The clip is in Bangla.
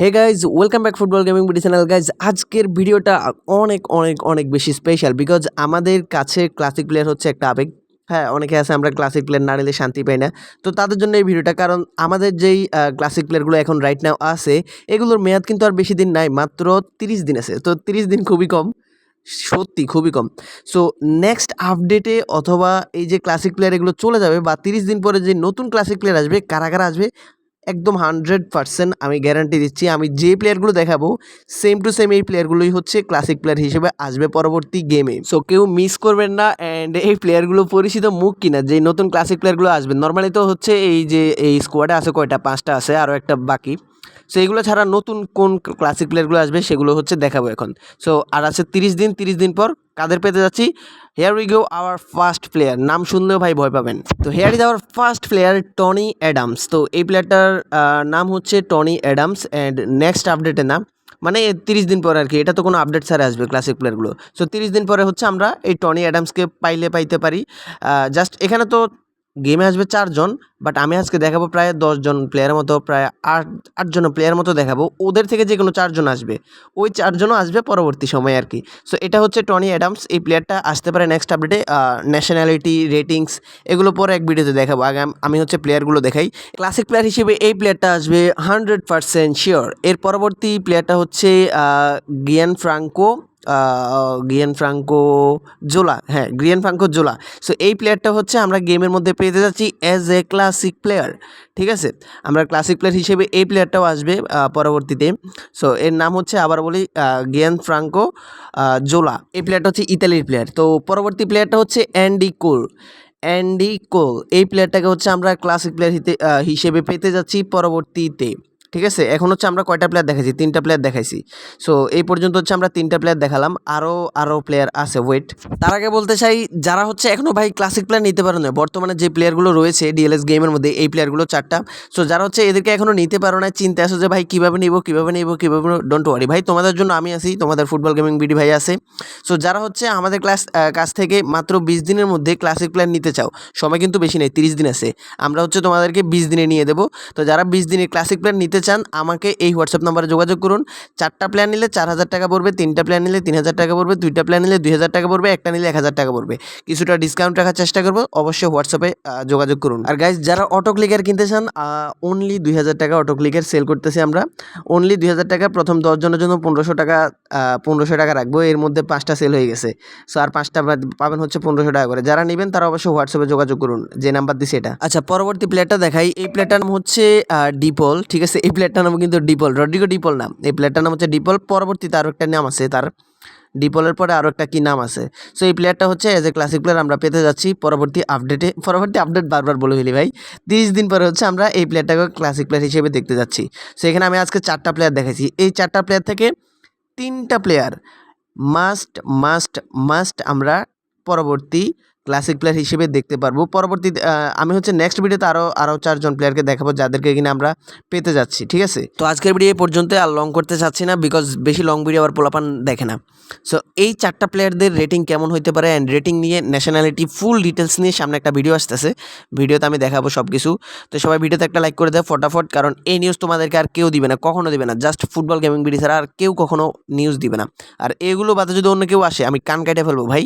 Hey guys welcome back football gaming BD channel guys আজকের ভিডিওটা অনেক অনেক অনেক বেশি স্পেশাল বিকজ আমাদের কাছে ক্লাসিক প্লেয়ার হচ্ছে একটা আবেগ। হ্যাঁ অনেকে আছে আমরা ক্লাসিক প্লেয়ার না নিলে শান্তি পাই না। তো তাদের জন্য এই ভিডিওটা, কারণ আমাদের যেই ক্লাসিক প্লেয়ারগুলো এখন রাইট নাও আছে, এগুলোর মেয়াদ কিন্তু আর বেশি দিন নাই, মাত্র তিরিশ দিন আছে। তো তিরিশ দিন খুবই কম, সত্যি খুবই কম। সো নেক্সট আপডেটে অথবা এই যে ক্লাসিক প্লেয়ার এগুলো চলে যাবে বা তিরিশ দিন পরে যে নতুন ক্লাসিক প্লেয়ার আসবে, কারা কারা আসবে একদম হান্ড্রেড পার্সেন্ট আমি গ্যারান্টি দিচ্ছি। আমি যে প্লেয়ারগুলো দেখাবো সেম টু সেম এই প্লেয়ারগুলোই হচ্ছে ক্লাসিক প্লেয়ার হিসেবে আসবে পরবর্তী গেমে সো কেউ মিস করবেন না অ্যান্ড এই প্লেয়ারগুলো পরিচিত মুখ কিনা যে নতুন ক্লাসিক প্লেয়ারগুলো আসবে। নর্মালি তো হচ্ছে এই যে, এই স্কোয়াডে আছে কয়টা? পাঁচটা আছে আরও একটা বাকি। সো এইগুলো ছাড়া নতুন কোন ক্লাসিক প্লেয়ারগুলো আসবে সেগুলো হচ্ছে দেখাবো এখন। সো আর আছে তিরিশ দিন তিরিশ দিন পর কাদের পেতে যাচ্ছি? Here we go our first player নাম শুনলেও ভাই ভয় পাবেন। তো here is our first player Tony Adams তো এই প্লেয়ারটার নাম হচ্ছে টনি অ্যাডামস অ্যান্ড নেক্সট আপডেটের নাম মানে তিরিশ দিন পরে আর কি। এটা তো কোনো আপডেট ছাড়া আসবে ক্লাসিক প্লেয়ারগুলো সো তিরিশ দিন পরে হচ্ছে আমরা এই টনি অ্যাডামসকে পাইলে পাইতে পারি। জাস্ট এখানে তো গেমে আসবে চারজন বাট আমি আজকে দেখাবো প্রায় দশজন প্লেয়ারের মতো, প্রায় আট, আটজন প্লেয়ার মতো দেখাবো। ওদের থেকে যে কোনো চারজন আসবে। ওই চারজনও আসবে পরবর্তী সময় আর কি। সো এটা হচ্ছে টনি অ্যাডামস এই প্লেয়ারটা আসতে পারে নেক্সট আপডেটে ন্যাশনালিটি রেটিংস এগুলো পরে এক ভিডিওতে দেখাবো। আগে আমি হচ্ছে প্লেয়ারগুলো দেখাই। ক্লাসিক প্লেয়ার হিসেবে এই প্লেয়ারটা আসবে হান্ড্রেড পারসেন্ট শিওর এর পরবর্তী প্লেয়ারটা হচ্ছে গিয়ান ফ্রাঙ্কো গিয়ান ফ্রাঙ্কো জোলা হ্যাঁ গ্রিয়ান ফ্রাঙ্কো জোলা সো এই প্লেয়ারটা হচ্ছে আমরা গেমের মধ্যে পেতে যাচ্ছি অ্যাজ এ ক্লাসিক প্লেয়ার ঠিক আছে? আমরা ক্লাসিক প্লেয়ার হিসেবে এই প্লেয়ারটাও আসবে পরবর্তীতে। সো এর নাম হচ্ছে, আবার বলি গিয়ান ফ্রাঙ্কো জোলা এই প্লেয়ারটা হচ্ছে ইতালির প্লেয়ার তো, পরবর্তী প্লেয়ারটা হচ্ছে অ্যান্ডি কোল অ্যান্ডি কোল এই প্লেয়ারটাকে হচ্ছে আমরা ক্লাসিক প্লেয়ার হিসেবে পেতে যাচ্ছি পরবর্তীতে। ঠিক আছে? এখন হচ্ছে আমরা কয়টা প্লেয়ার দেখাইছি? তিনটা প্লেয়ার দেখাইছি। সো এই পর্যন্ত হচ্ছে আমরা তিনটা প্লেয়ার দেখালাম। আরও আরও প্লেয়ার আছে ওয়েট তার আগে বলতে চাই, যারা হচ্ছে এখনও ভাই ক্লাসিক প্লেয়ার নিতে পারো না বর্তমানে যে প্লেয়ারগুলো রয়েছে ডিএলএস গেমের মধ্যে, এই প্লেয়ারগুলো চারটা। সো যারা হচ্ছে এদেরকে এখনও নিতে পারো না চিন্তা আসো যে ভাই কীভাবে নিব কীভাবে নিব, কীভাবে ডোন্ট ওয়ারি ভাই, তোমাদের জন্য আমি আছি, তোমাদের ফুটবল গেমিং বিডি ভাই আছে। সো যারা হচ্ছে আমাদের ক্লাস কাছ থেকে মাত্র বিশ দিনের মধ্যে ক্লাসিক প্লেয়ার নিতে চাও, সময় কিন্তু বেশি নেই, তিরিশ দিন আছে। আমরা হচ্ছে তোমাদেরকে বিশ দিনে নিয়ে দেবো। তো যারা বিশ দিনে ক্লাসিক প্লেয়ার নিতে চান, আমাকে এই হোয়াটসঅ্যাপ নাম্বারে যোগাযোগ করুন। চারটা প্ল্যান নিলে চার হাজার টাকা পড়বে, তিনটা প্ল্যান নিলে তিন হাজার টাকা পড়বে, দুইটা প্ল্যান নিলে দুই হাজার টাকা পড়বে, একটা নিলে এক হাজার টাকা পড়বে। কিছুটা ডিসকাউন্ট রাখার চেষ্টা করব, অবশ্যই হোয়াটসঅ্যাপে যোগাযোগ করুন। আর গাইজ যারা অটো ক্লিকার কিনতে চান অনলি দুই হাজার টাকা অটো ক্লিকার সেল করতেছি আমরা। অনলি দুই হাজার টাকা, প্রথম দশজনের জন্য পনেরোশো টাকা পনেরোশো টাকা রাখব। এর মধ্যে পাঁচটা সেল হয়ে গেছে। সো আর পাঁচটা পাবেন হচ্ছে পনেরোশো টাকা করে। যারা নেবেন, তারা অবশ্যই হোয়াটসঅ্যাপে যোগাযোগ করুন, যে নাম্বার দিছি এটা। আচ্ছা পরবর্তী প্লেয়ারটা দেখাই। এই প্লেয়ারটার নাম হচ্ছে ডিপল ঠিক আছে? এই প্লেয়ারটার নাম কিন্তু ডিপল রড্রিগো ডিপল নাম এই প্লেয়ারটার নাম হচ্ছে ডিপল পরবর্তীতে আরও একটা নাম আছে তার। ডিপলের পরে আরও একটা কী নাম আছে। সো এই প্লেয়ারটা হচ্ছে এজ এ ক্লাসিক প্লেয়ার আমরা পেতে যাচ্ছি পরবর্তী আপডেটে পরবর্তী আপডেট বারবার বলে ফেলি ভাই। তিরিশ দিন পরে হচ্ছে আমরা এই প্লেয়ারটাকে ক্লাসিক প্লেয়ার হিসেবে দেখতে যাচ্ছি। সো এখানে আমি আজকে চারটা প্লেয়ার দেখাইছি। এই চারটা প্লেয়ার থেকে তিনটা প্লেয়ার মাস্ট মাস্ট মাস্ট আমরা পরবর্তী ক্লাসিক প্লেয়ার হিসেবে দেখতে পারব। পরবর্তী আমি হচ্ছে নেক্সট ভিডিওতে আরও আরও চারজন প্লেয়ারকে দেখাবো যাদেরকে কিনা আমরা পেতে যাচ্ছি, ঠিক আছে? তো আজকের ভিডিও এই পর্যন্ত আর লং করতে চাচ্ছি না বিকজ বেশি লং ভিডিও আবার পোলাপান দেখে না। সো এই চারটা প্লেয়ারদের রেটিং কেমন হতে পারে অ্যান্ড রেটিং নিয়ে ন্যাশনালিটি ফুল ডিটেলস নিয়ে সামনে একটা ভিডিও আসতেছে। ভিডিওতে আমি দেখাবো সব কিছু তো সবাই ভিডিওতে একটা লাইক করে দেয় ফটাফট, কারণ এই নিউজ তোমাদেরকে আর কেউ দিবে না, কখনো দিবে না। জাস্ট ফুটবল গেমিং ভিডিও ছাড়া আর কেউ কখনো নিউজ দিবে না। আর এগুলো বাদে যদি অন্য কেউ আসে, আমি কান কাটে ফেলব, ভাই।